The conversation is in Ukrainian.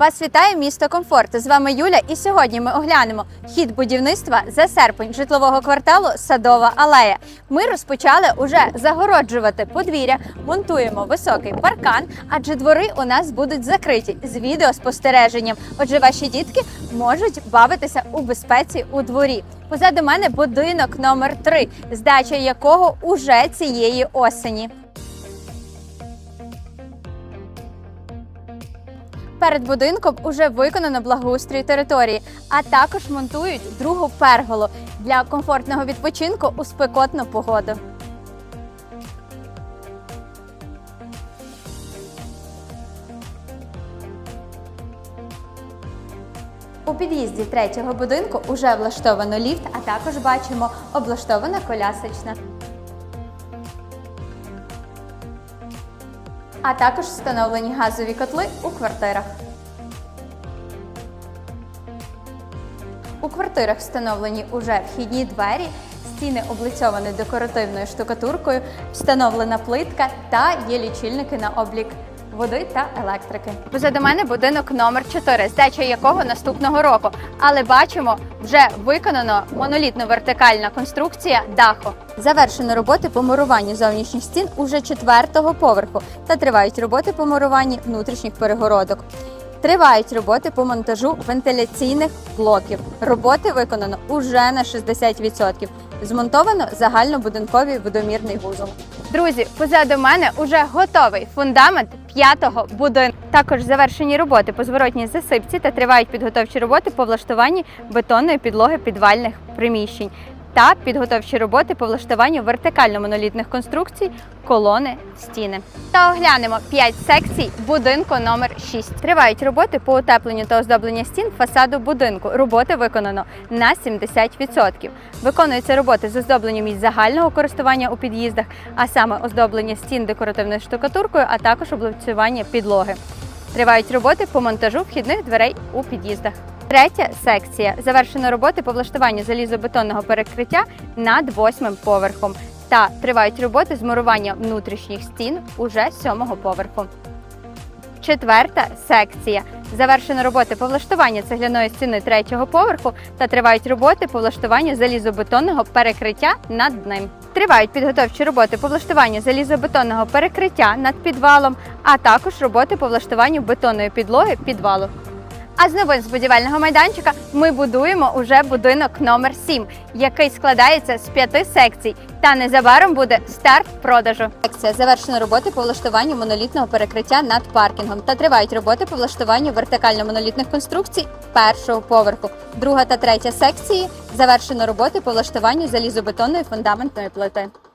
Вас вітає місто Комфорт. З вами Юля, і сьогодні ми оглянемо хід будівництва за серпень житлового кварталу Садова алея. Ми розпочали уже загороджувати подвір'я, монтуємо високий паркан, адже двори у нас будуть закриті з відеоспостереженням. Отже, ваші дітки можуть бавитися у безпеці у дворі. Позаду мене будинок номер 3 здача якого уже цієї осені. Перед будинком уже виконано благоустрій території, а також монтують другу перголу для комфортного відпочинку у спекотну погоду. У під'їзді третього будинку уже влаштовано ліфт, а також бачимо облаштована колясочна. А також встановлені газові котли у квартирах. У квартирах встановлені уже вхідні двері, стіни облицьовані декоративною штукатуркою, встановлена плитка та є лічильники на облік води та електрики. Позаду мене будинок номер 4, здача якого наступного року. Але бачимо, вже виконано монолітно вертикальна конструкція даху. Завершено роботи по муруванню зовнішніх стін уже четвертого поверху та тривають роботи по муруванні внутрішніх перегородок. Тривають роботи по монтажу вентиляційних блоків. Роботи виконано уже на 60%. Змонтовано загальнобудинковий водомірний вузол. Друзі, позаду мене уже готовий фундамент п'ятого будинку. Також завершені роботи по зворотній засипці та тривають підготовчі роботи по влаштуванні бетонної підлоги підвальних приміщень та підготовчі роботи по влаштуванню вертикально-монолітних конструкцій, колони, стіни. Та оглянемо 5 секцій будинку номер 6. Тривають роботи по утепленню та оздобленню стін фасаду будинку. Роботи виконано на 70%. Виконуються роботи з оздобленням місць загального користування у під'їздах, а саме оздоблення стін декоративною штукатуркою, а також облицювання підлоги. Тривають роботи по монтажу вхідних дверей у під'їздах. Третя секція завершено роботи по влаштуванню залізобетонного перекриття над восьмим поверхом. Та тривають роботи з мурування внутрішніх стін уже сьомого поверху. Четверта секція. Завершено роботи по влаштуванню цегляної стіни третього поверху та тривають роботи по влаштуванню залізобетонного перекриття над ним. Тривають підготовчі роботи по влаштуванню залізобетонного перекриття над підвалом, а також роботи по влаштуванню бетонної підлоги підвалу. А з новин з будівельного майданчика ми будуємо уже будинок номер 7, який складається з п'яти секцій. Та незабаром буде старт продажу. Секція завершено роботи по влаштуванню монолітного перекриття над паркінгом та тривають роботи по влаштуванню вертикально-монолітних конструкцій першого поверху. Друга та третя секції завершено роботи по влаштуванню залізобетонної фундаментної плити.